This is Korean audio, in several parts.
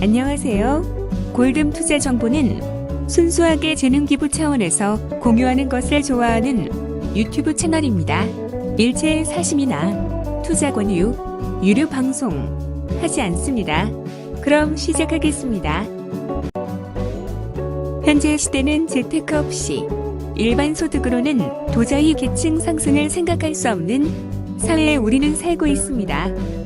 안녕하세요. 골든 투자 정보는 순수하게 재능 기부 차원에서 공유하는 것을 좋아하는 유튜브 채널입니다. 일체 사심이나 투자 권유, 유료 방송 하지 않습니다. 그럼 시작하겠습니다. 현재 시대는 재테크 없이 일반 소득으로는 도저히 계층 상승을 생각할 수 없는 사회에 우리는 살고 있습니다.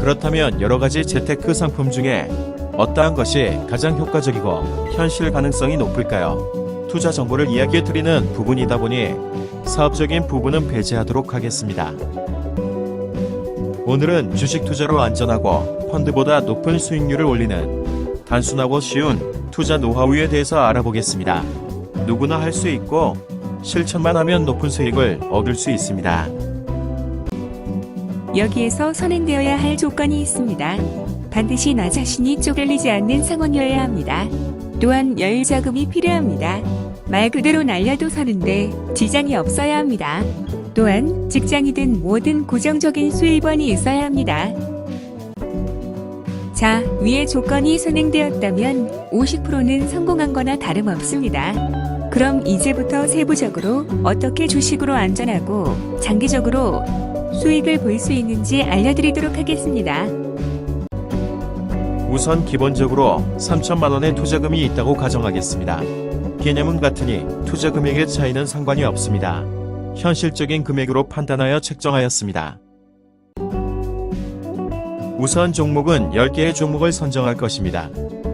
그렇다면 여러 가지 재테크 상품 중에 어떠한 것이 가장 효과적이고 현실 가능성이 높을까요? 투자 정보를 이야기해 드리는 부분이다 보니 사업적인 부분은 배제하도록 하겠습니다. 오늘은 주식 투자로 안전하고 펀드보다 높은 수익률을 올리는 단순하고 쉬운 투자 노하우에 대해서 알아보겠습니다. 누구나 할 수 있고 실천만 하면 높은 수익을 얻을 수 있습니다. 여기에서 선행되어야 할 조건이 있습니다. 반드시 나 자신이 쪼갤리지 않는 상황이어야 합니다. 또한 여유 자금이 필요합니다. 말 그대로 날려도 서는데 지장이 없어야 합니다. 또한 직장이든 뭐든 고정적인 수입원이 있어야 합니다. 자, 위의 조건이 선행되었다면 50%는 성공한 거나 다름없습니다. 그럼 이제부터 세부적으로 어떻게 주식으로 안전하고 장기적으로 수익을 볼 수 있는지 알려드리도록 하겠습니다. 우선 기본적으로 3천만 원의 투자금이 있다고 가정하겠습니다. 개념은 같으니 투자 금액의 차이는 상관이 없습니다. 현실적인 금액으로 판단하여 책정하였습니다. 우선 종목은 10개의 종목을 선정할 것입니다.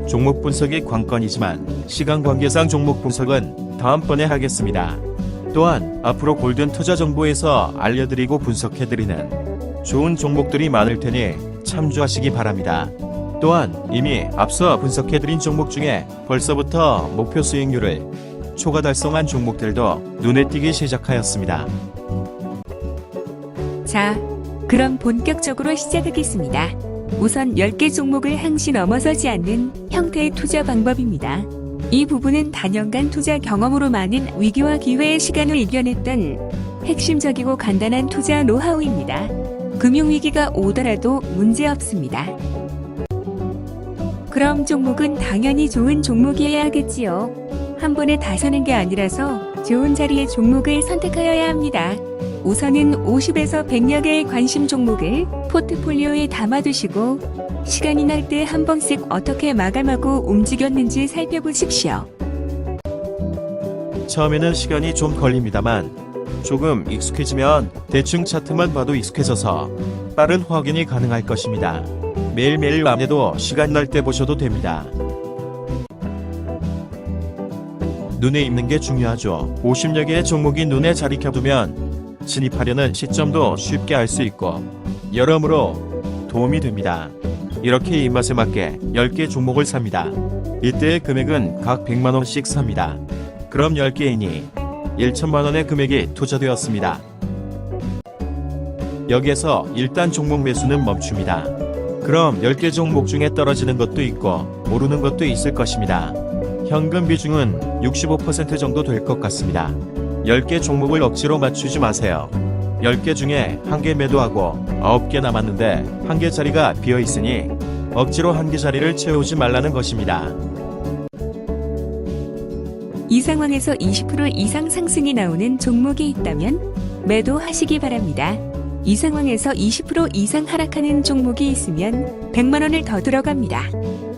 종목 분석이 관건이지만 시간 관계상 종목 분석은 다음번에 하겠습니다. 또한 앞으로 골든 투자 정보에서 알려드리고 분석해드리는 좋은 종목들이 많을 테니 참조하시기 바랍니다. 또한 이미 앞서 분석해드린 종목 중에 벌써부터 목표 수익률을 초과 달성한 종목들도 눈에 띄기 시작하였습니다. 자, 그럼 본격적으로 시작하겠습니다. 우선 10개 종목을 항시 넘어서지 않는 형태의 투자 방법입니다. 이 부분은 단연간 투자 경험으로 많은 위기와 기회의 시간을 이겨냈던 핵심적이고 간단한 투자 노하우입니다. 금융위기가 오더라도 문제 없습니다. 그럼 종목은 당연히 좋은 종목이어야 하겠지요. 한 번에 다 사는 게 아니라서 좋은 자리의 종목을 선택하여야 합니다. 우선은 50에서 100여 개의 관심 종목을 포트폴리오에 담아두시고 시간이 날 때 한 번씩 어떻게 마감하고 움직였는지 살펴보십시오. 처음에는 시간이 좀 걸립니다만 조금 익숙해지면 대충 차트만 봐도 익숙해져서 빠른 확인이 가능할 것입니다. 매일매일 안 해도 시간 날 때 보셔도 됩니다. 눈에 익는 게 중요하죠. 50여 개의 종목이 눈에 자리 켜두면 진입하려는 시점도 쉽게 알 수 있고 여러모로 도움이 됩니다. 이렇게 입맛에 맞게 10개 종목을 삽니다. 이때의 금액은 각 100만원씩 삽니다. 그럼 10개이니 1천만원의 금액이 투자되었습니다. 여기에서 일단 종목 매수는 멈춥니다. 그럼 10개 종목 중에 떨어지는 것도 있고 오르는 것도 있을 것입니다. 현금 비중은 65% 정도 될 것 같습니다. 10개 종목을 억지로 맞추지 마세요. 10개 중에 1개 매도하고 9개 남았는데 1개 자리가 비어 있으니 억지로 1개 자리를 채우지 말라는 것입니다. 이 상황에서 20% 이상 상승이 나오는 종목이 있다면 매도하시기 바랍니다. 이 상황에서 20% 이상 하락하는 종목이 있으면 100만 원을 더 들어갑니다.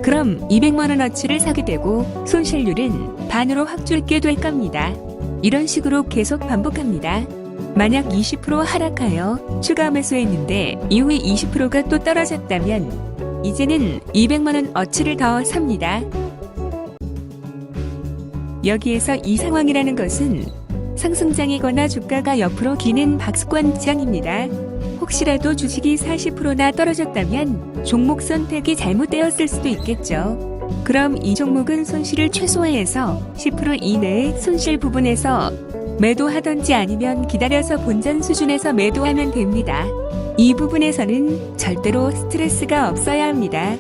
그럼 200만 원어치를 사게 되고 손실률은 반으로 확 줄게 될 겁니다. 이런 식으로 계속 반복합니다. 만약 20% 하락하여 추가 매수했는데 이후에 20%가 또 떨어졌다면 이제는 200만 원 어치를 더 삽니다. 여기에서 이 상황이라는 것은 상승장이거나 주가가 옆으로 기는 박스권장입니다. 혹시라도 주식이 40%나 떨어졌다면 종목 선택이 잘못되었을 수도 있겠죠. 그럼 이 종목은 손실을 최소화해서 10% 이내의 손실 부분에서 매도하던지 아니면 기다려서 본전 수준에서 매도하면 됩니다. 이 부분에서는 절대로 스트레스가 없어야 합니다.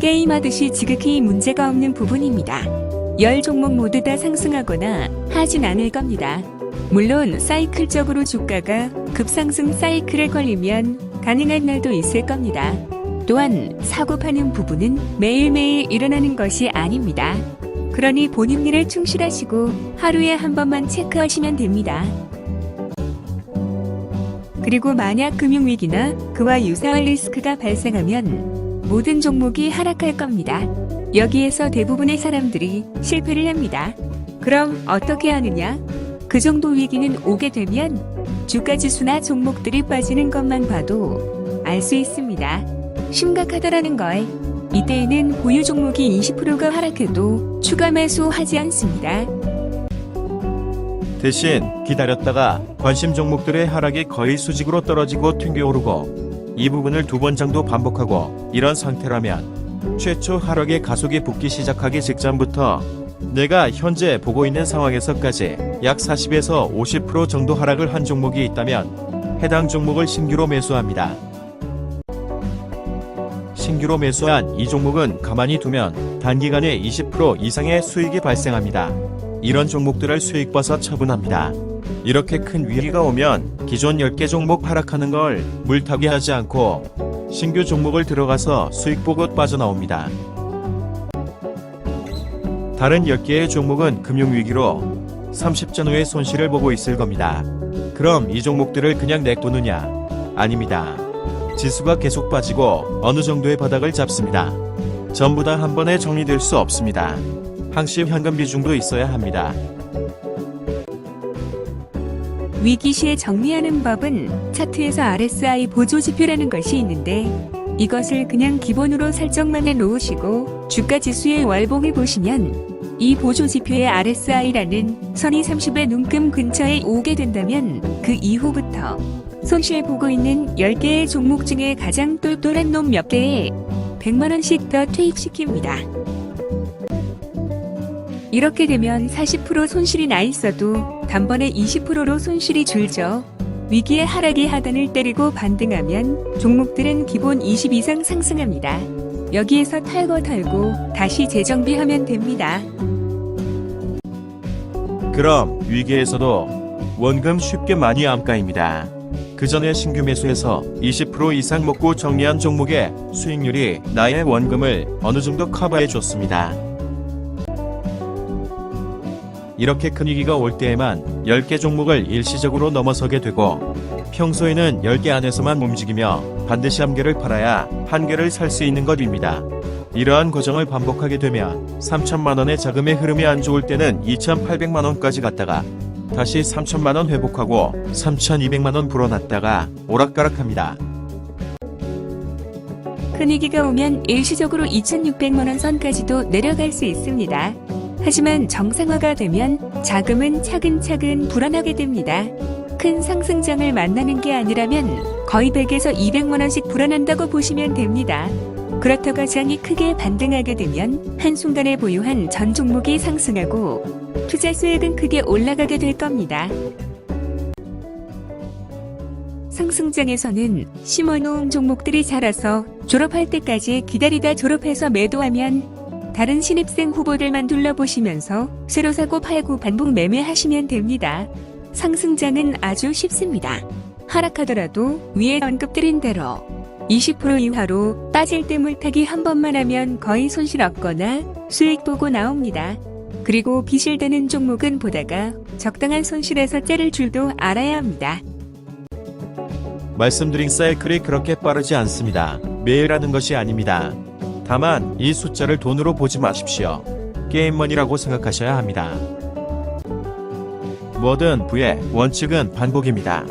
게임하듯이 지극히 문제가 없는 부분입니다. 열 종목 모두 다 상승하거나 하진 않을 겁니다. 물론 사이클적으로 주가가 급상승 사이클에 걸리면 가능한 날도 있을 겁니다. 또한 사고 파는 부분은 매일매일 일어나는 것이 아닙니다. 그러니 본인 일을 충실하시고 하루에 한 번만 체크하시면 됩니다. 그리고 만약 금융위기나 그와 유사한 리스크가 발생하면 모든 종목이 하락할 겁니다. 여기에서 대부분의 사람들이 실패를 합니다. 그럼 어떻게 하느냐? 그 정도 위기는 오게 되면 주가 지수나 종목들이 빠지는 것만 봐도 알 수 있습니다. 심각하다라는 걸. 이때에는 보유 종목이 20%가 하락해도 추가 매수하지 않습니다. 대신 기다렸다가 관심 종목들의 하락이 거의 수직으로 떨어지고 튕겨오르고 이 부분을 두 번 정도 반복하고 이런 상태라면 최초 하락의 가속이 붙기 시작하기 직전부터 내가 현재 보고 있는 상황에서까지 약 40에서 50% 정도 하락을 한 종목이 있다면 해당 종목을 신규로 매수합니다. 신규로 매수한 이 종목은 가만히 두면 단기간에 20% 이상의 수익이 발생합니다. 이런 종목들을 수익 봐서 처분합니다. 이렇게 큰 위기가 오면 기존 10개 종목 하락하는 걸 물타기 하지 않고 신규 종목을 들어가서 수익 보고 빠져나옵니다. 다른 10개의 종목은 금융위기로 30전 후의 손실을 보고 있을 겁니다. 그럼 이 종목들을 그냥 냅두느냐? 아닙니다. 지수가 계속 빠지고 어느 정도의 바닥을 잡습니다. 전부 다 한 번에 정리될 수 없습니다. 항시 현금 비중도 있어야 합니다. 위기 시에 정리하는 법은 차트에서 RSI 보조 지표라는 것이 있는데 이것을 그냥 기본으로 설정만 해 놓으시고 주가 지수의 월봉을 보시면 이 보조 지표의 RSI라는 선이 30의 눈금 근처에 오게 된다면 그 이후부터 손실 보고 있는 10개의 종목 중에 가장 똘똘한 놈 몇 개에 100만원씩 더 투입시킵니다. 이렇게 되면 40% 손실이 나 있어도 단번에 20%로 손실이 줄죠. 위기의 하락의 하단을 때리고 반등하면 종목들은 기본 20 이상 상승합니다. 여기에서 털고 털고 다시 재정비하면 됩니다. 그럼 위기에서도 원금 쉽게 많이 암가입니다. 그 전에 신규 매수해서 20% 이상 먹고 정리한 종목의 수익률이 나의 원금을 어느 정도 커버해 줬습니다. 이렇게 큰 위기가 올 때에만 10개 종목을 일시적으로 넘어서게 되고 평소에는 10개 안에서만 움직이며 반드시 한 개를 팔아야 한 개를 살 수 있는 것입니다. 이러한 과정을 반복하게 되면 3천만 원의 자금의 흐름이 안 좋을 때는 2,800만 원까지 갔다가 다시 3천만 원 회복하고 3,200만 원 불어났다가 오락가락합니다. 큰 위기가 오면 일시적으로 2,600만 원 선까지도 내려갈 수 있습니다. 하지만 정상화가 되면 자금은 차근차근 불어나게 됩니다. 큰 상승장을 만나는 게 아니라면 거의 100에서 200만 원씩 불어난다고 보시면 됩니다. 그렇다가 장이 크게 반등하게 되면 한순간에 보유한 전 종목이 상승하고 투자 수익은 크게 올라가게 될 겁니다. 상승장에서는 심어놓은 종목들이 자라서 졸업할 때까지 기다리다 졸업해서 매도하면 다른 신입생 후보들만 둘러보시면서 새로 사고 팔고 반복 매매하시면 됩니다. 상승장은 아주 쉽습니다. 하락하더라도 위에 언급드린 대로 20% 이하로 빠질 때 물타기 한 번만 하면 거의 손실 없거나 수익 보고 나옵니다. 그리고 비실되는 종목은 보다가 적당한 손실에서 째를 줄도 알아야 합니다. 말씀드린 사이클이 그렇게 빠르지 않습니다. 매일 하는 것이 아닙니다. 다만 이 숫자를 돈으로 보지 마십시오. 게임머니라고 생각하셔야 합니다. 뭐든 부의 원칙은 반복입니다.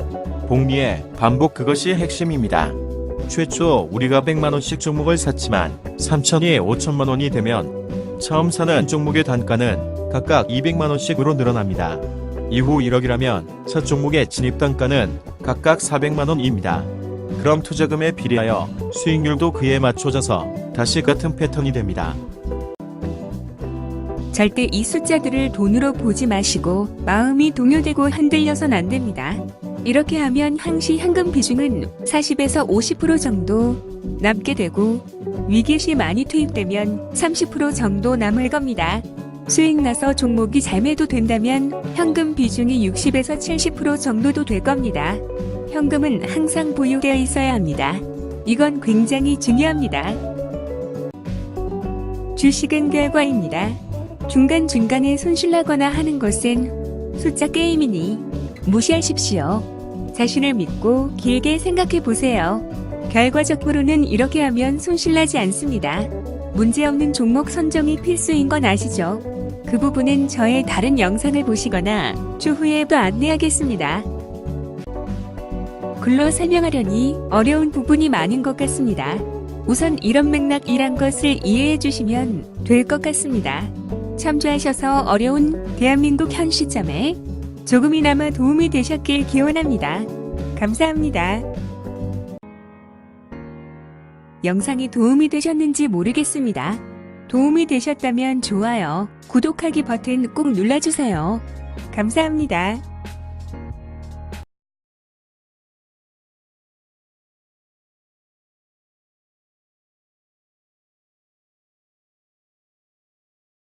복리의 반복 그것이 핵심입니다. 최초 우리가 100만원씩 종목을 샀지만 3천이 5천만원이 되면 처음 사는 종목의 단가는 각각 200만원씩으로 늘어납니다. 이후 1억이라면 첫 종목의 진입 단가는 각각 400만원입니다. 그럼 투자금에 비례하여 수익률도 그에 맞춰져서 다시 같은 패턴이 됩니다. 절대 이 숫자들을 돈으로 보지 마시고 마음이 동요되고 흔들려선 안 됩니다. 이렇게 하면 항시 현금 비중은 40에서 50% 정도 남게 되고 위기 시 많이 투입되면 30% 정도 남을 겁니다. 수익 나서 종목이 잘 매도 된다면 현금 비중이 60에서 70% 정도도 될 겁니다. 현금은 항상 보유되어 있어야 합니다. 이건 굉장히 중요합니다. 주식은 결과입니다. 중간중간에 손실나거나 하는 것은 숫자 게임이니 무시하십시오. 자신을 믿고 길게 생각해 보세요. 결과적으로는 이렇게 하면 손실나지 않습니다. 문제없는 종목 선정이 필수인 건 아시죠? 그 부분은 저의 다른 영상을 보시거나 추후에도 안내하겠습니다. 글로 설명하려니 어려운 부분이 많은 것 같습니다. 우선 이런 맥락이란 것을 이해해 주시면 될 것 같습니다. 참조하셔서 어려운 대한민국 현 시점에 조금이나마 도움이 되셨길 기원합니다. 감사합니다. 영상이 도움이 되셨는지 모르겠습니다. 도움이 되셨다면 좋아요, 구독하기 버튼 꼭 눌러주세요. 감사합니다.